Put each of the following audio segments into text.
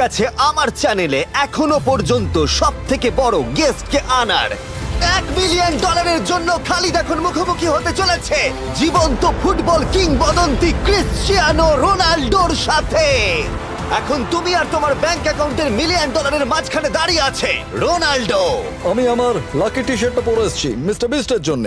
কাছে আমার চ্যানেলে এখনও পর্যন্ত সব থেকে বড় গেস্টকে আনার এক মিলিয়ন ডলারের জন্য খালিদ এখন মুখোমুখি হতে চলেছে জীবন্ত ফুটবল কিংবদন্তি ক্রিশ্চিয়ানো রোনাল্ডোর সাথে। এখন তুমি আর তোমার ব্যাংক অ্যাকাউন্টের মিলিয়ন ডলারের মাঝখানে দাঁড়িয়ে আছে, রোনাল্ডো। আমি আমার লাকি টি শার্টটা পরে এসেছি মিস্টার বিস্টের জন্য।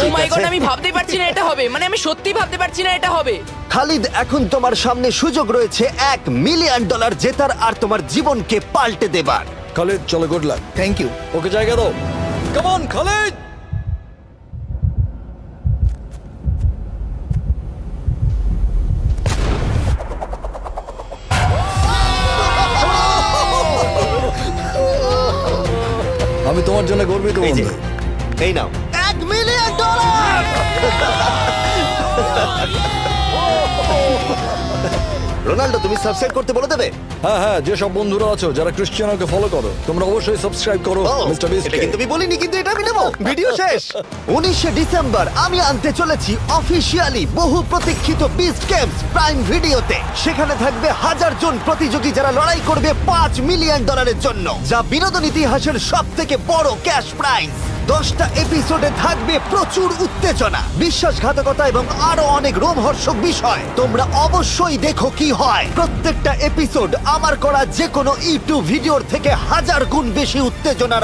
ও মাই গড আমি ভাবতে পারছি না এটা হবে। মানে আমি সত্যি ভাবতে পারছি না এটা হবে। খালিদ এখন তোমার সামনে সুযোগ রয়েছে এক মিলিয়ন ডলার জেতার আর তোমার জীবনকে পাল্টে দেবার। খালিদ চলো good luck thank you okay জায়গা দাও। কেমন খালিদ! আমি তোমার জন্য গর্বিত বন্ধু। এই নাও। রোনাল্ডো তুমি সাবস্ক্রাইব করতে বলে দেবে? হ্যাঁ হ্যাঁ যে সব বন্ধুরা আছো যারা ক্রিশ্চিয়ানোকে ফলো করো তোমরা অবশ্যই সাবস্ক্রাইব করো ও, মিস্টার বিস্ট এটা কিন্তু আমি বলিনি কিন্তু এটা আমি নেব। ভিডিও শেষ। উনিশে ডিসেম্বর আমি আনতে চলেছি অফিসিয়ালি বহু প্রতীক্ষিত বিস্ট গেমস প্রাইম ভিডিওতে সেখানে থাকবে হাজার জন প্রতিযোগী যারা লড়াই করবে পাঁচ মিলিয়ন ডলারের জন্য যা বিনোদন ইতিহাসের সব থেকে বড় ক্যাশ প্রাইজ দশটা এপিসোডে থাকবে প্রচুর উত্তেজনা, বিশ্বাসঘাতকতা এবং আরও অনেক রোমহর্ষক বিষয়। তোমরা অবশ্যই দেখো কি হয়। প্রত্যেকটা এপিসোড আমার করা যে কোনো ইউটিউব ভিডিওর থেকে হাজার গুণ বেশি উত্তেজনার